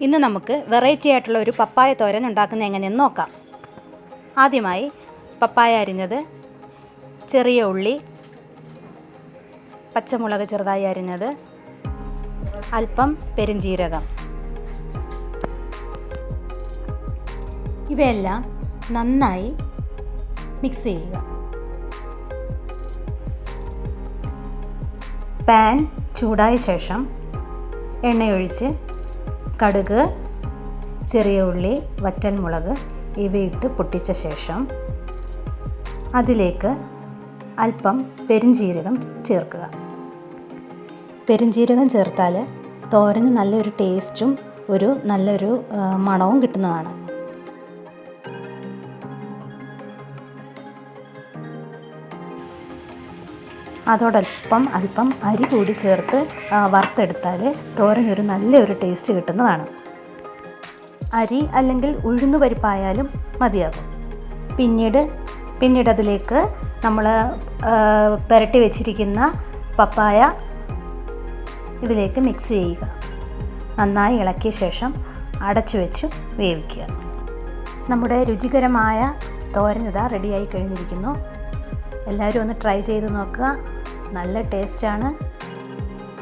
ഇന്ന് നമുക്ക് വെറൈറ്റി ആയിട്ടുള്ള ഒരു പപ്പായ തോരൻ ഉണ്ടാക്കുന്നത് എങ്ങനെയെന്ന് നോക്കാം. ആദ്യമായി പപ്പായ അരിഞ്ഞത് ചെറിയ ഉള്ളി പച്ചമുളക് ചെറുതായി അരിഞ്ഞത് അല്പം പെരുംജീരകം ഇവയെല്ലാം നന്നായി മിക്സ് ചെയ്യുക. പാൻ ചൂടായ ശേഷം എണ്ണയൊഴിച്ച് കടുക് ചെറിയ ഉള്ളി വറ്റൽമുളക് ഇവയിട്ട് പൊട്ടിച്ച ശേഷം അതിലേക്ക് അല്പം പെരുംജീരകം ചേർക്കുക. പെരുംജീരകം ചേർത്താൽ തോരന് നല്ലൊരു ടേസ്റ്റും ഒരു നല്ലൊരു മണവും കിട്ടുന്നതാണ്. അതോടൊപ്പം അല്പം അരി കൂടി ചേർത്ത് വറുത്തെടുത്താൽ തോരനൊരു നല്ലൊരു ടേസ്റ്റ് കിട്ടുന്നതാണ്. അരി അല്ലെങ്കിൽ ഉഴുന്ന് പരിപ്പായാലും മതിയാകും. പിന്നീട് പിന്നീട് അതിലേക്ക് നമ്മൾ പുരട്ടി വെച്ചിരിക്കുന്ന പപ്പായ ഇതിലേക്ക് മിക്സ് ചെയ്യുക. നന്നായി ഇളക്കിയ ശേഷം അടച്ചു വെച്ച് വേവിക്കുക. നമ്മുടെ രുചികരമായ തോരനിത റെഡിയായി കഴിഞ്ഞിരിക്കുന്നു. എല്ലാവരും ഒന്ന് ട്രൈ ചെയ്ത് നോക്കുക. നല്ല ടേസ്റ്റാണ്.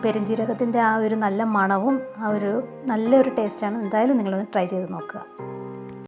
പെരുംജീരകത്തിന്റെ ആ ഒരു നല്ല മണവും ആ ഒരു നല്ലൊരു ടേസ്റ്റാണ്. എന്തായാലും നിങ്ങളൊന്ന് ട്രൈ ചെയ്ത് നോക്കുക.